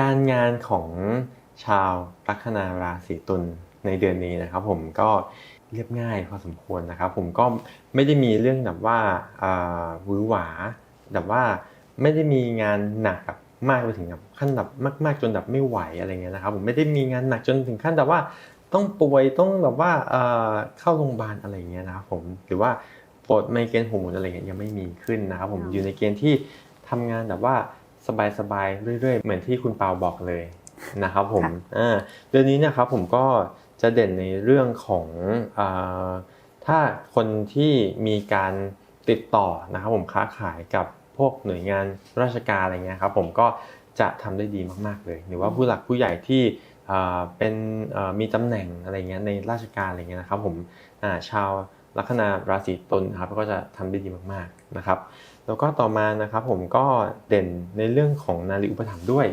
การงานของชาวลัคนาราศีตุลในเดือนนี้นะครับผมก็เรียบง่ายพอสมควรนะครับ ผมก็ไม่ได้มีเรื่องแบบว่าหวือหวาแบบว่าไม่ได้มีงานหนักแบบมากไปถึงแบบขั้นแบบมาก ๆ จนแบบไม่ไหวอะไรเงี้ยนะครับ ผมไม่ได้มีงานหนักจนถึงขั้นแบบว่าต้องป่วยต้องแบบว่าเข้าโรงพยาบาลอะไรเงี้ยนะครับผมหรือว่าปวดไมเกรนหัวหมุนอะไรเงี้ยยังไม่มีขึ้นนะครับผมอยู่ในเกณฑ์ที่ทำงานแบบว่า สบายๆเรื่อยๆ เหมือนที่คุณเปาบอกเลยนะครับผมอ่าเดือนนี้เนะครับผมก็จะเด่นในเรื่องของอ่าถ้าคนที่มีการติดต่อนะครับผมค้าขายกับพวกหน่วยงานราชการอะไรเงี้ยครับผมก็จะทำได้ดีมาก ๆเลย หรือว่าผู้หลักผู้ใหญ่ที่อ่าเป็นเอ่อมีตำแหน่งอะไรเงี้ยในราชการอะไรเงี้ยนะครับผมอ่าชาว ลัคนาราศีตุลนะครับก็จะทำได้ดีมากๆนะครับ แล้วก็ต่อมานะครับผมก็เด่นในเรื่องของนาฬิอุปถัมภ์ด้วย